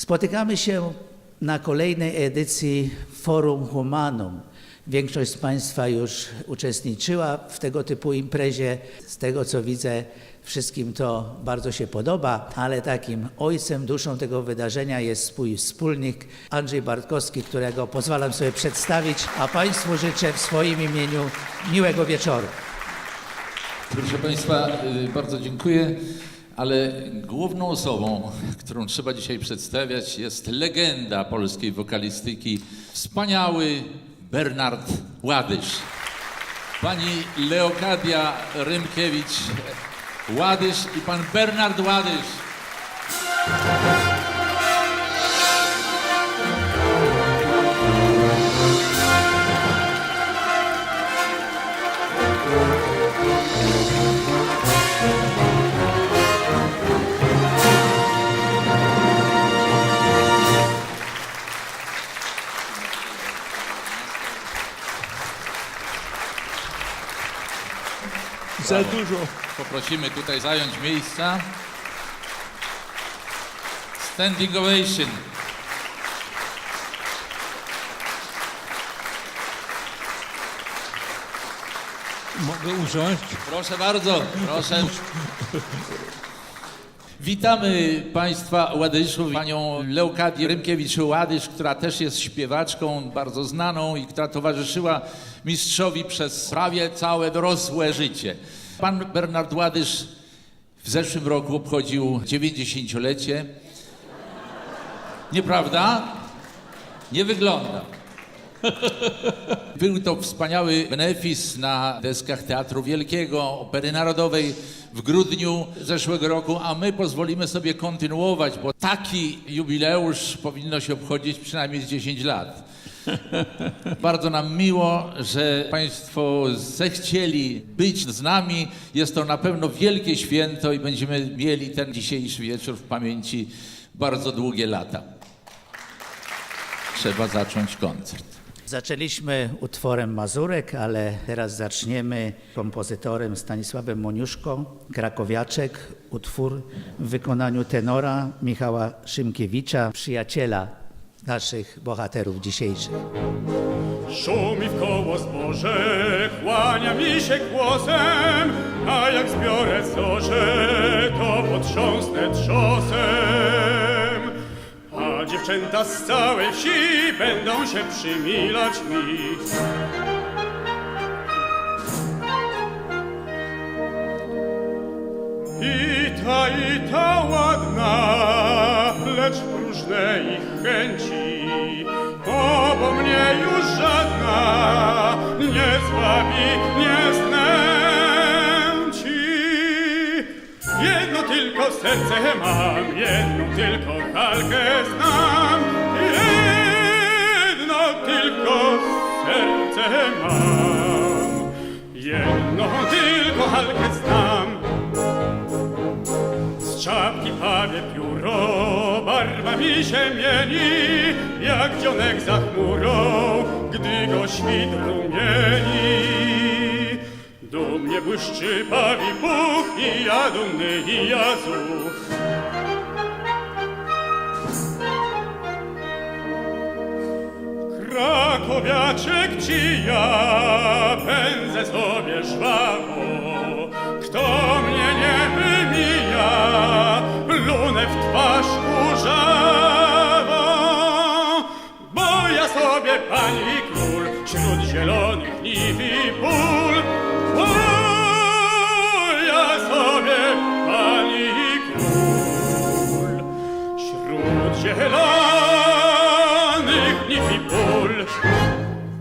Spotykamy się na kolejnej edycji Forum Humanum. Większość z Państwa już uczestniczyła w tego typu imprezie. Z tego co widzę, wszystkim to bardzo się podoba, ale takim ojcem, duszą tego wydarzenia jest mój wspólnik Andrzej Bartkowski, którego pozwalam sobie przedstawić, a Państwu życzę w swoim imieniu miłego wieczoru. Proszę Państwa, y, bardzo dziękuję, ale główną osobą, którą trzeba dzisiaj przedstawiać, jest legenda polskiej wokalistyki, wspaniały Bernard Ładysz. Pani Leokadia Rymkiewicz-Ładysz i pan Bernard Ładysz. Za dużo. Poprosimy tutaj zająć miejsca. Standing ovation. Mogę usiąść? Proszę bardzo, proszę. Witamy Państwa Ładyszów, panią Leokadię Rymkiewicz-Ładysz, która też jest śpiewaczką bardzo znaną i która towarzyszyła mistrzowi przez prawie całe dorosłe życie. Pan Bernard Ładysz w zeszłym roku obchodził 90-lecie. Nieprawda? Nie wygląda. Był to wspaniały benefis na deskach Teatru Wielkiego, Opery Narodowej w grudniu zeszłego roku, a my pozwolimy sobie kontynuować, bo taki jubileusz powinno się obchodzić przynajmniej z 10 lat. Bardzo nam miło, że Państwo zechcieli być z nami. Jest to na pewno wielkie święto i będziemy mieli ten dzisiejszy wieczór w pamięci bardzo długie lata. Trzeba zacząć koncert. Zaczęliśmy utworem Mazurek, ale teraz zaczniemy kompozytorem Stanisławem Moniuszko, Krakowiaczek, utwór w wykonaniu tenora Michała Szymkiewicza, przyjaciela naszych bohaterów dzisiejszych. Szumi w koło zboże, kłania mi się głosem, a jak zbiorę zorze, dziewczęta z całej wsi będą się przymilać mi. I ta, i ta ładna, lecz próżne ich chęci, bo, mnie już żadna nie zwabi, nie znęci. Jedno tylko serce mam, jedną tylko kalkę znam, serce mam, jedną tylko halkę znam. Z czapki pawie pióro, barwa mi się mieni, jak dzionek za chmurą, gdy go świt rumieni. Dumnie błyszczy pawi Bóg i ja dumny i ja zuch. Krakowiaczek ci ja pędzę sobie żwawo. Kto mnie nie wymija, lunę w twarz kurzawą. Bo ja sobie pani król wśród zielonych niw i